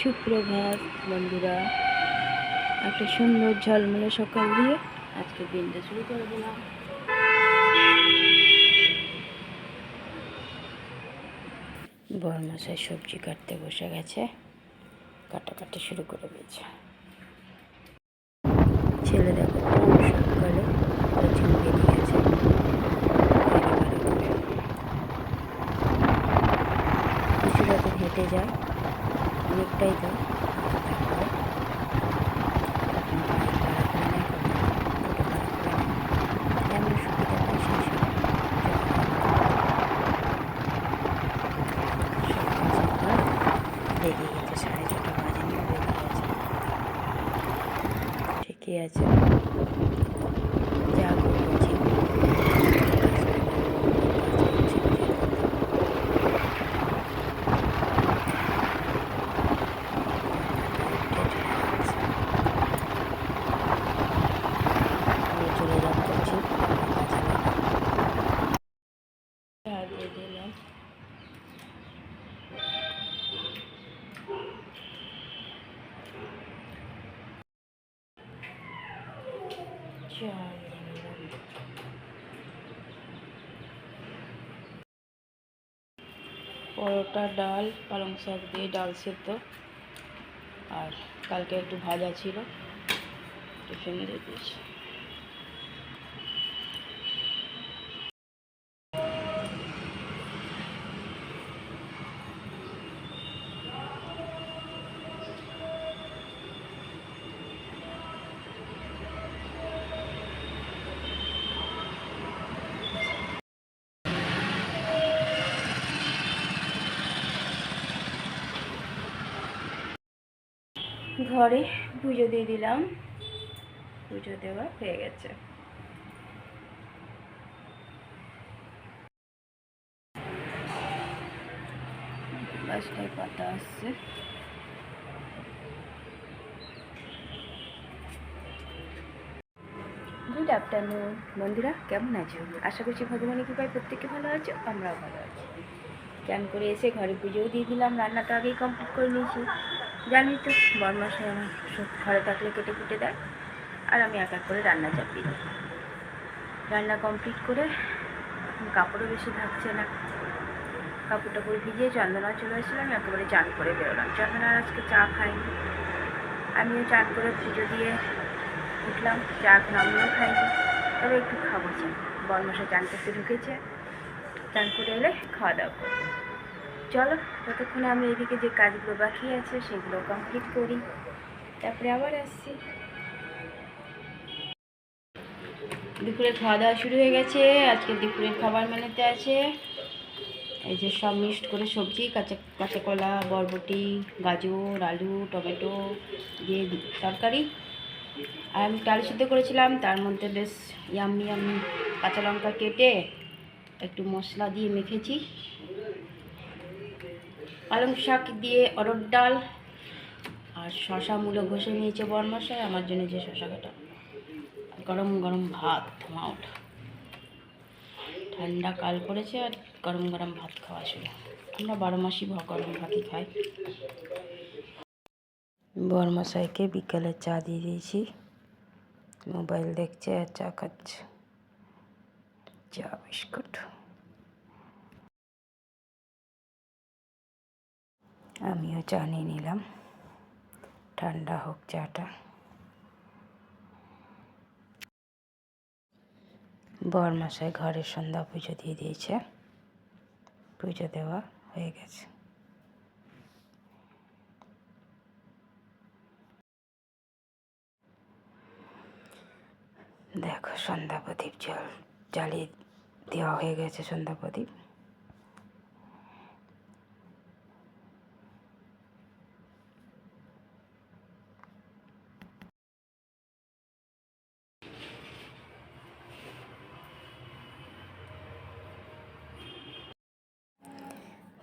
সুপ্রভাত বন্ধুরা। একটা সুন্দর ঝলমলে সকাল দিয়ে আজকে দিনটা শুরু করে দিলাম। বরমাসায় সবজি কাটতে বসে গেছে। কাটাকাটি শুরু করে দিয়েছে। ছেলে দেখো সকালে কোচিং বেরিয়েছে কিছুটা তো হেঁটে যায়। অনেকটাই তো যেমন সুবিধা পাই সেই সব সকাল সকাল বেরিয়ে গেছে সাড়ে ছটা বাজে নিয়ে বেরিয়ে গেছে ঠিকই আছে যা করছি চলে যাচ্ছি দিয়ে দিলাম পরোটা, ডাল, পালং শাক দিয়ে ডাল সেদ্ধ। আর কালকে একটু ভাজা ছিল, টিফিন দিয়ে দিয়েছি। ঘরে পুজো দিয়ে দিলাম। পুজো দেওয়া হয়ে গেছে। পাতা আসছে। গুড আফটারনুন বন্ধুরা, কেমন আছো? আশা করছি ভগবানের কৃপায় প্রত্যেকে ভালো আছো, আমরাও ভালো আছি। চান করে এসে ঘরে পুজোও দিয়ে দিলাম, রান্নাটা আগেই কমপ্লিট করে নিয়েছি। জানি তো বরমাসে আমার ঘরে থাকলে কেটে কুটে দেয়, আর আমি এক এক করে রান্না চাপিয়ে দিই। রান্না কমপ্লিট করে কাপড়ও বেশি থাকছে না। কাপড় টাপড় ভিজিয়ে চন্দনা চলে এসেছিলাম, একেবারে চান করে বেরোলাম। চন্দনার আজকে চা খাইনি আমিও চান করে পুজো দিয়ে উঠলাম, চা নামিয়েও খাইনি। তবে একটু খাব চান বরমাসে চান করতে ঢুকেছে, চান করে এলে খাওয়া দাওয়া করব। চলো, ততক্ষণে আমি এদিকে যে কাজগুলো বাকি আছে সেগুলো কমপ্লিট করি। তারপরে আবার আসছি। দুপুরে খাওয়া দাওয়া শুরু হয়ে গেছে। আজকে দুপুরের খাবার মেনুতে আছে। এই যে সব মিক্সড করে সবজি, কাঁচা কাঁচা কলা বরবটি, গাজর, আলু, টমেটো দিয়ে তরকারি। আর আমি ডাল সিদ্ধ করেছিলাম, তার মধ্যে বেশ ইয়াম্মি ইয়াম্মি কাঁচা লঙ্কা কেটে একটু মশলা দিয়ে মেখেছি। পালং শাক দিয়ে অরড় ডাল আর শশা মূলো ঘষে নিয়েছে বরমশাই, আমার জন্য যে শশা কাটা। গরম গরম ভাত মাউট ঠান্ডা কাল পড়েছে আর গরম গরম ভাত খাওয়া শুরু। আমরা বারো মাসই গরম ভাতই খাই। বরমশাইকে বিকালে চা দিয়ে দিয়েছি। মোবাইল দেখছে আর চা খাচ্ছে। চা, বিস্কুট। আমিও চা নিয়ে নিলাম। ঠান্ডা হোক চাটা। বরমাসায় ঘরের সন্ধ্যা পুজো দিয়ে দিয়েছে। পুজো দেওয়া হয়ে গেছে। দেখো সন্ধ্যা প্রদীপ জল জ্বালিয়ে দেওয়া হয়ে গেছে সন্ধ্যা প্রদীপ।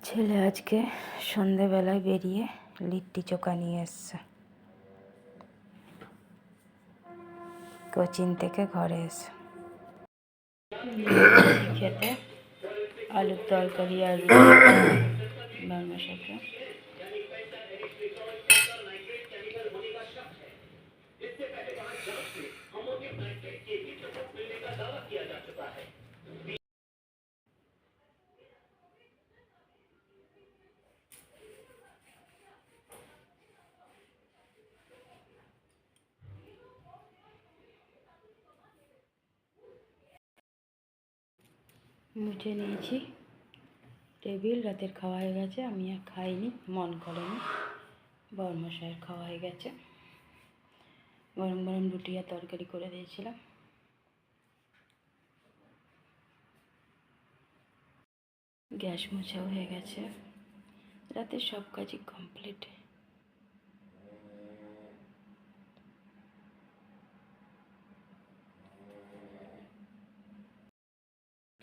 ছেলে আজকে সন্ধেবেলায় বেরিয়ে লিট্টি চোখা নিয়ে এসছে। কোচিন থেকে ঘরে এসে। খেতে আলুর তরকারি আর বাংলা শাকে। মুছে নিয়েছি। টেবিল, রাতের খাওয়া হয়ে গেছে। আমি আর খাইনি, মন করেনি। বরমশাইয়ের খাওয়া হয়ে গেছে। গরম গরম রুটি আর তরকারি করে দিয়েছিলাম। গ্যাস মোছাও হয়ে গেছে। রাতের সব কাজই কমপ্লিট।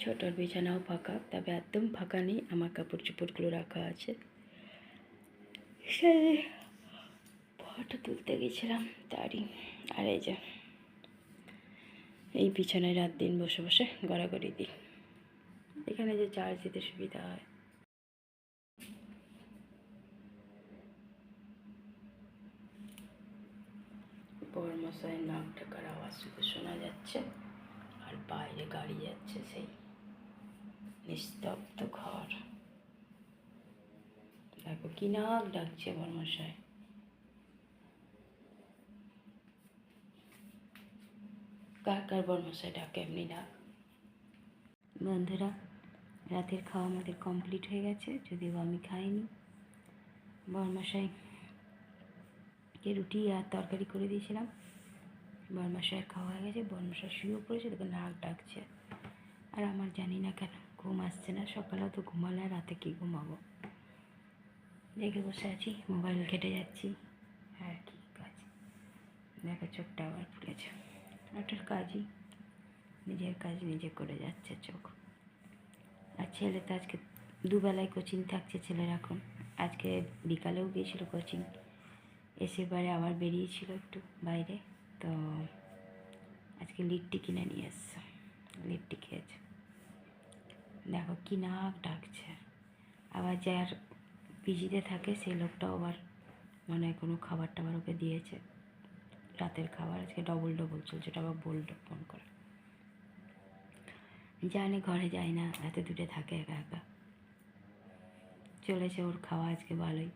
ছোটোর বিছানাও ফাঁকা, তবে একদম ফাঁকা নেই। আমার কাপড় চোপড়গুলো রাখা আছে। সেই ফটো তুলতে গেছিলাম তারই। আর এই যে, এই বিছানায় রাত দিন বসে বসে গড়াগড়ি দিই। এখানে যে চার্জ দিতে সুবিধা হয়। বর্মশাইয়ের নাক ডাকার আওয়াজ শুধু শোনা যাচ্ছে। আর বাইরে গাড়ি যাচ্ছে সেই। নিস্তব্ধ ঘর। দেখো কি নাক ডাকছে বর্মশাই কার কার বর্মশাই ডাকে এমনি ডাক বন্ধুরা, রাতের খাওয়া আমাদের কমপ্লিট হয়ে গেছে, যদিও আমি খাইনি। বর্মশাই কে রুটি আর তরকারি করে দিয়েছিলাম। বর্মশাইয়ের খাওয়া হয়ে গেছে বর্মশাই শুয়েও পড়েছে তোকে নাক ডাকছে। আর আমার জানি না কেন। ঘুম আসছে না, সকালেও তো ঘুমালে রাতে কি ঘুমাবো? দেখে বসে আছি, মোবাইল ঘেটে যাচ্ছি, আর কি কাজ? দেখো চোখটা আবার ফুলেছে। ওটার কাজই, নিজের কাজ নিজে করে যাচ্ছে চোখ। আর ছেলে তো আজকে দুবেলায় কোচিং থাকছে ছেলের এখন। আজকে বিকালেও গিয়েছিল কোচিং এসে পরে আবার বেরিয়েছিল একটু বাইরে, তো আজকে লিট্টি কিনে নিয়ে এসছে লিট্টি খেয়েছে। দেখো কি নাক ডাকছে। আবার যার পিজিতে থাকে সেই লোকটাও আবার মানে কোনো খাবার টাবার ওকে দিয়েছে। রাতের খাবার, আজকে ডবল ডবল চলছে ওটা আবার বলল ফোন করে। জানি ঘরে যায় না, এত দূরে থাকে একা একা। চলেছে ওর খাওয়া, আজকে ভালোই।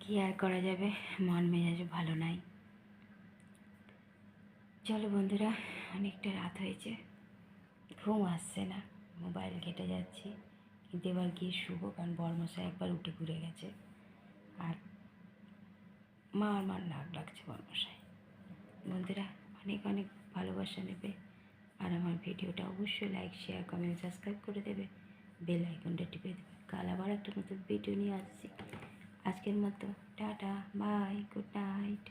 কি আর করা যাবে? মন মেজাজ ভালো নাই। চলো বন্ধুরা, অনেকটা রাত হয়েছে। ঘুম আসছে না। মোবাইল ঘেটে যাচ্ছি। কিন্তু এবার গিয়ে শুভ কারণ বর্মশাই একবার উঠে ঘুরে গেছে। আর মা আমার নাক লাগছে বর্মশাই। বন্ধুরা, অনেক অনেক ভালোবাসা নেবে। আর আমার ভিডিওটা অবশ্যই লাইক শেয়ার কমেন্ট সাবস্ক্রাইব করে দেবে। বেল আইকনটা টিপে দেবে। কাল আবার একটা নতুন ভিডিও নিয়ে আসছি। আজকের মতো, টাটা বাই গুড নাইট